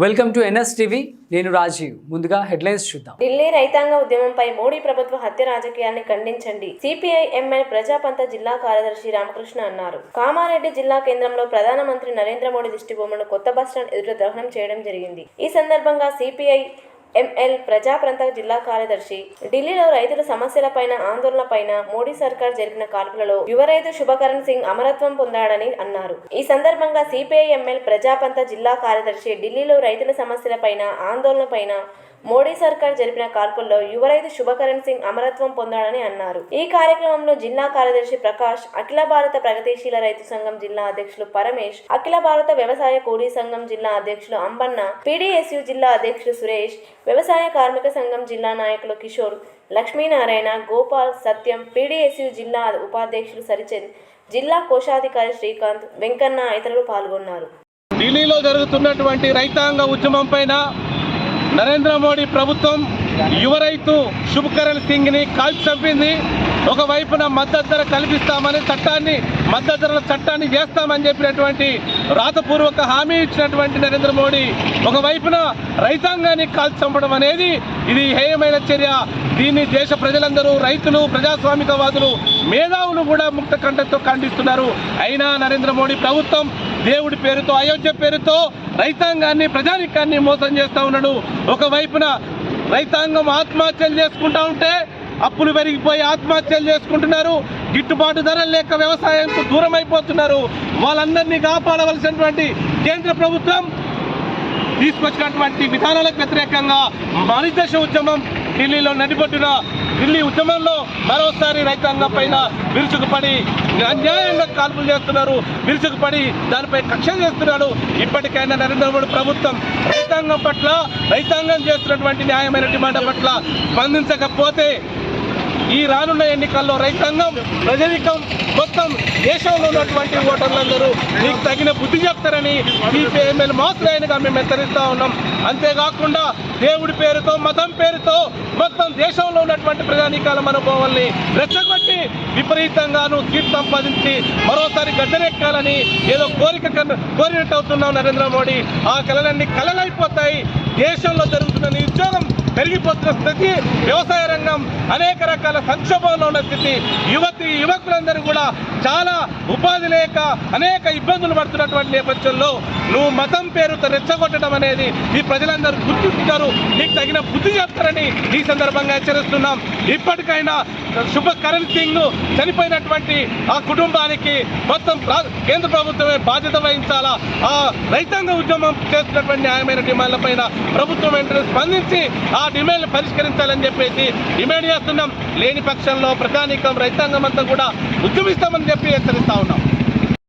Welcome to NS TV. నేను రాజీవ్. ముందుగా headlines చూద్దాం. ఢిల్లీ రైతాంగ ఉద్యమంపై మోడీ ప్రభుత్వ హత్య రాజకీయాన్ని ఖండించండి. సిపిఐ ఎంఎల్ ప్రజాపంత జిల్లా కార్యదర్శి రామకృష్ణ అన్నారు. కామారెడ్డి జిల్లా కేంద్రంలో ప్రధానమంత్రి నరేంద్ర మోడీ దిష్టిబొమ్మను కొత్త బస్టాండ్ ఎదుట దహనం చేయడం జరిగింది. ఈ సందర్భంగా సిపిఐ ఎంఎల్ ప్రజాప్రంతక జిల్లా కార్యదర్శి. ఢిల్లీలో రైతుల సమస్యలపైన ఆందోళనపైన మోడీ సర్కార్ జరిపిన కాల్పులలో యువ రైతు శుభకరణ్ సింగ్ అమరత్వం పొందాడని అన్నారు. ఈ సందర్భంగా సిపిఐ ఎంఎల్ ప్రజాపంత జిల్లా కార్యదర్శి ఢిల్లీలో రైతుల సమస్యలపైన ఆందోళనపైన మోడీ సర్కార్ జరిపిన కాల్పుల్లో యువ రైతు శుభకరణ్ సింగ్ అమరత్వం పొందాడని అన్నారు. ఈ కార్యక్రమంలో జిల్లా కార్యదర్శి ప్రకాష్ అఖిల భారత ప్రగతిశీల రైతు సంఘం జిల్లా అధ్యక్షులు పరమేష్ అఖిల భారత వ్యవసాయ కూలీ సంఘం జిల్లా అధ్యక్షులు అంబన్న పీడీఎస్యు జిల్లా అధ్యక్షులు సురేష్ వ్యవసాయ కార్మిక సంఘం జిల్లా నాయకులు కిషోర్ లక్ష్మీనారాయణ గోపాల్ సత్యం పీడీఎస్యు జిల్లా ఉపాధ్యక్షులు సరిచంద్ జిల్లా కోశాధికారి శ్రీకాంత్ వెంకన్న ఇతరులు పాల్గొన్నారు. ఢిల్లీలో జరుగుతున్నటువంటి రైతాంగ ఉద్యమం పైన నరేంద్ర మోడీ ప్రభుత్వం యువ రైతు శుభకరణ్ సింగ్ని కాల్చి చంపింది. ఒకవైపున మద్దతు ధర కల్పిస్తామని చట్టాన్ని మద్దతు ధరల చట్టాన్ని చేస్తామని చెప్పినటువంటి రాతపూర్వక హామీ ఇచ్చినటువంటి నరేంద్ర మోడీ ఒకవైపున రైతాంగాన్ని కాల్చి చంపడం అనేది ఇది హేయమైన చర్య. దీన్ని దేశ ప్రజలందరూ రైతులు ప్రజాస్వామికవాదులు మేధావులు కూడా ముక్త కంఠంతో ఖండిస్తున్నారు. అయినా నరేంద్ర మోడీ ప్రభుత్వం దేవుడి పేరుతో అయోధ్య పేరుతో రైతాంగాన్ని ప్రజానికాన్ని మోసం చేస్తూ ఉన్నాడు. ఒకవైపున రైతాంగం ఆత్మహత్యలు చేసుకుంటూ ఉంటే అప్పులు పెరిగిపోయి ఆత్మహత్యలు చేసుకుంటున్నారు. గిట్టుబాటు ధరలు లేక వ్యవసాయంకు దూరం అయిపోతున్నారు వాళ్ళందరినీ కాపాడవలసినటువంటి కేంద్ర ప్రభుత్వం తీసుకొచ్చినటువంటి విధానాలకు వ్యతిరేకంగా మరిదశ ఉద్యమం ఢిల్లీలో నడిపొట్టిన ఢిల్లీ ఉద్యమంలో మరోసారి రైతాంగం పైన విరుచుకుపడి అన్యాయంగా కాల్పులు చేస్తున్నారు. విరుచుకుపడి దానిపై కక్ష చేస్తున్నాడు. ఇప్పటికైనా నరేంద్ర మోడీ ప్రభుత్వం రైతాంగం పట్ల రైతాంగం చేస్తున్నటువంటి న్యాయమైన డిమాండ్ పట్ల స్పందించకపోతే ఈ రానున్న ఎన్నికల్లో రైతాంగం ప్రజలికం మొత్తం దేశంలో ఉన్నటువంటి ఓటర్లందరూ మీకు తగిన బుద్ధి చెప్తారని సిపిఐఎంఎల్ మాసులైనగా మేము హెచ్చరిస్తూ ఉన్నాం. అంతేకాకుండా దేవుడి పేరుతో మతం పేరుతో మొత్తం దేశంలో ఉన్నటువంటి ప్రజానీకాల మనోభావాల్ని రెచ్చగొట్టి విపరీతంగాను సీట్ సంపాదించి మరోసారి గడ్డరెక్కాలని ఏదో కోరిక కోరినట్టు అవుతున్నాం నరేంద్ర మోడీ. ఆ కళలన్నీ కళలైపోతాయి దేశంలో జరుగుతున్న నిరుద్యోగం పెరిగిపోతున్న స్థితి వ్యవసాయ రంగం అనేక రకాల సంక్షోభంలో ఉన్న స్థితి. యువతి యువకులందరూ కూడా చాలా ఉపాధి లేక అనేక ఇబ్బందులు పడుతున్నటువంటి నేపథ్యంలో నువ్వు మతం పేరుతో రెచ్చగొట్టడం అనేది ఈ ప్రజలందరూ గుర్తిస్తున్నారు నీకు తగిన బుద్ధి చెప్తారని ఈ సందర్భంగా హెచ్చరిస్తున్నాం. ఇప్పటికైనా శుభ కరణ్ సింగ్ను చనిపోయినటువంటి ఆ కుటుంబానికి మొత్తం కేంద్ర ప్రభుత్వమే బాధ్యత వహించాలా? ఆ రైతాంగ ఉద్యమం చేస్తున్నటువంటి న్యాయమైన డిమాండ్ల పైన ప్రభుత్వం వెంటనే స్పందించి ఆ డిమాండ్లు పరిష్కరించాలని చెప్పేసి డిమాండ్ చేస్తున్నాం. లేని పక్షంలో ప్రజానీకం రైతాంగం అంతా కూడా ఉద్యమిస్తామని చెప్పి హెచ్చరిస్తా ఉన్నాం.